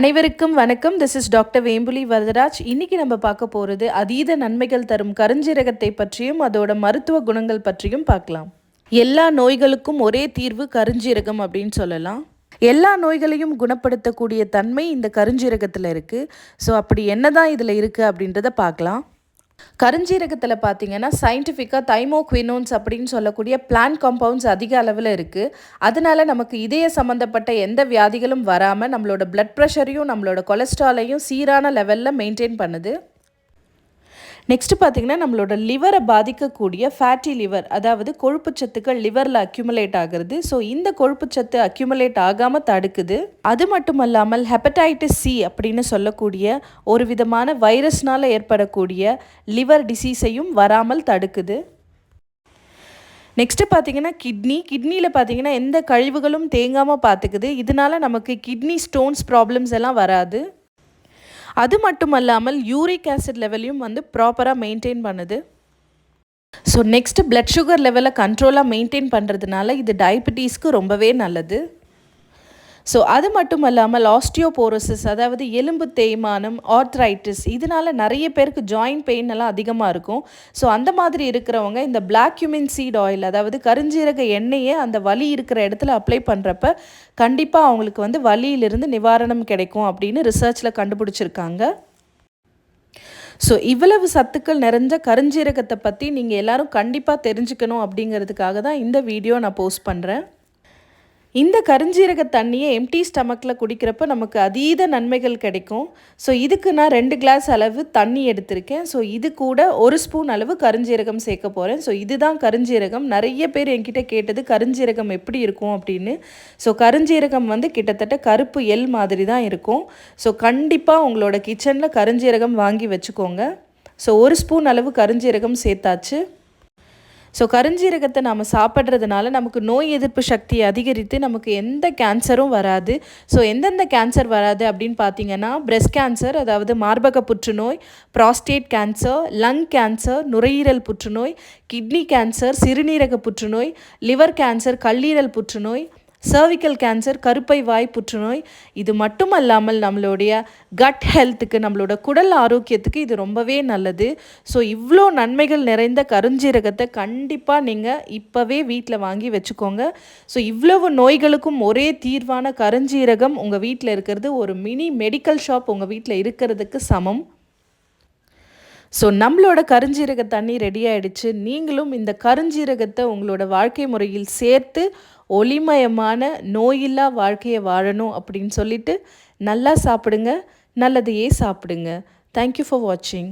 அனைவருக்கும் வணக்கம். This is doctor Vembuli Varadaraj. இன்னைக்கு நம்ம பார்க்க போகிறது அதீத நன்மைகள் தரும் கருஞ்சீரகத்தை பற்றியும் அதோட மருத்துவ குணங்கள் பற்றியும் பார்க்கலாம். எல்லா நோய்களுக்கும் ஒரே தீர்வு கருஞ்சீரகம் அப்படின்னு சொல்லலாம். எல்லா நோய்களையும் குணப்படுத்தக்கூடிய தன்மை இந்த கருஞ்சீரகத்தில் இருக்குது ஸோ அப்படி என்னதான் இதில் இருக்குது அப்படின்றத பார்க்கலாம். கருஞ்சீரகத்தில் பார்த்தீங்கன்னா சயின்டிஃபிக்காக தைமோக்வினோன்ஸ் அப்படின்னு சொல்லக்கூடிய பிளான் காம்பவுண்ட்ஸ் அதிக அளவில் இருக்குது அதனால நமக்கு இதய சம்மந்தப்பட்ட எந்த வியாதிகளும் வராமல் நம்மளோட பிளட் ப்ரெஷரையும் நம்மளோட கொலஸ்ட்ராலையும் சீரான லெவலில் மெயின்டைன் பண்ணுது. நெக்ஸ்ட் பார்த்திங்கன்னா நம்மளோட லிவரை பாதிக்கக்கூடிய ஃபேட்டி லிவர் அதாவது கொழுப்புச்சத்துக்கள் லிவரில் அக்யூமுலேட் ஆகிறது. ஸோ இந்த கொழுப்புச்சத்து அக்யூமுலேட் ஆகாமல் தடுக்குது. அது மட்டும் அல்லாமல் ஹெப்படைட்டிஸ் சி அப்படின்னு சொல்லக்கூடிய ஒரு விதமான வைரஸ்னால் ஏற்படக்கூடிய லிவர் டிசீஸையும் வராமல் தடுக்குது. நெக்ஸ்ட்டு பார்த்தீங்கன்னா கிட்னி கிட்னியில் பார்த்தீங்கன்னா எந்த கழிவுகளும் தேங்காமல் பார்த்துக்குது இதனால நமக்கு கிட்னி ஸ்டோன்ஸ் ப்ராப்ளம்ஸ் எல்லாம் வராது. அது மட்டும் அல்லாமல் யூரிக் ஆசிட் லெவலையும் வந்து ப்ராப்பராக மெயின்டைன் பண்ணுது. ஸோ நெக்ஸ்ட்டு பிளட் சுகர் லெவலை கண்ட்ரோலாக மெயின்டைன் பண்ணுறதுனால இது டயபிட்டீஸ்க்கு ரொம்பவே நல்லது. ஸோ அது மட்டும் இல்லாமல் ஆஸ்டியோபோரோசிஸ் அதாவது எலும்பு தேய்மானம் ஆர்த்ரைட்டிஸ் இதனால் நிறைய பேருக்கு ஜாயின்ட் பெயின் எல்லாம் அதிகமாக இருக்கும். ஸோ அந்த மாதிரி இருக்கிறவங்க இந்த பிளாக் ஹியூமின் சீட் ஆயில் அதாவது கருஞ்சீரக எண்ணெயை அந்த வலி இருக்கிற இடத்துல அப்ளை பண்ணுறப்ப கண்டிப்பாக அவங்களுக்கு வந்து வலியிலிருந்து நிவாரணம் கிடைக்கும் அப்படின்னு ரிசர்ச்சில் கண்டுபிடிச்சிருக்காங்க. ஸோ இவ்வளவு சத்துக்கள் நிறைஞ்ச கருஞ்சீரகத்தை பற்றி நீங்கள் எல்லோரும் கண்டிப்பாக தெரிஞ்சுக்கணும் அப்படிங்கிறதுக்காக தான் இந்த வீடியோ நான் போஸ்ட் பண்ணுறேன் இந்த கருஞ்சீரக தண்ணியை எம்டி ஸ்டமக்கில் குடிக்கிறப்ப நமக்கு அதீத நன்மைகள் கிடைக்கும். ஸோ இதுக்கு நான் ரெண்டு கிளாஸ் அளவு தண்ணி எடுத்திருக்கேன். ஸோ இது கூட ஒரு ஸ்பூன் அளவு கருஞ்சீரகம் சேர்க்க போகிறேன் ஸோ இதுதான் கருஞ்சீரகம். நிறைய பேர் என்கிட்ட கேட்டது கருஞ்சீரகம் எப்படி இருக்கும் அப்படின்னு. ஸோ கருஞ்சீரகம் வந்து கிட்டத்தட்ட கருப்பு எல் மாதிரி தான் இருக்கும். ஸோ கண்டிப்பாக உங்களோட கிச்சனில் கருஞ்சீரகம் வாங்கி வச்சுக்கோங்க. ஸோ ஒரு ஸ்பூன் அளவு கருஞ்சீரகம் சேர்த்தாச்சு. ஸோ கருஞ்சீரகத்தை நம்ம சாப்பிட்றதுனால நமக்கு நோய் எதிர்ப்பு சக்தியை அதிகரித்து நமக்கு எந்த கேன்சரும் வராது. ஸோ எந்தெந்த கேன்சர் வராது அப்படின்னு பார்த்தீங்கன்னா பிரெஸ்ட் கேன்சர் அதாவது மார்பக புற்றுநோய் ப்ராஸ்டேட் கேன்சர் லங் கேன்சர் நுரையீரல் புற்றுநோய் கிட்னி கேன்சர் சிறுநீரக புற்றுநோய் லிவர் கேன்சர் கல்லீரல் புற்றுநோய் சர்விக்கல் கேன்சர் கருப்பை வாய் புற்றுநோய் இது மட்டும் அல்லாமல் நம்மளுடைய கட் ஹெல்த்துக்கு நம்மளோட குடல் ஆரோக்கியத்துக்கு இது ரொம்பவே நல்லது. ஸோ இவ்வளோ நன்மைகள் நிறைந்த கருஞ்சீரகத்தை கண்டிப்பாக நீங்கள் இப்போவே வீட்டில் வாங்கி வச்சுக்கோங்க. ஸோ இவ்வளவு நோய்களுக்கும் ஒரே தீர்வான கருஞ்சீரகம் உங்கள் வீட்டில் இருக்கிறது. ஒரு மினி மெடிக்கல் ஷாப் உங்கள் வீட்டில் இருக்கிறதுக்கு சமம். ஸோ நம்மளோட கருஞ்சீரக தண்ணி ரெடி ஆகிடுச்சு நீங்களும் இந்த கருஞ்சீரகத்தை உங்களோட வாழ்க்கை முறையில் சேர்த்து ஒளிமயமான நோயில்லா வாழ்க்கையை வாழணும் அப்படின்னு சொல்லிட்டு நல்லா சாப்பிடுங்க. நல்லதையே சாப்பிடுங்க. தேங்க்யூ ஃபார் வாட்சிங்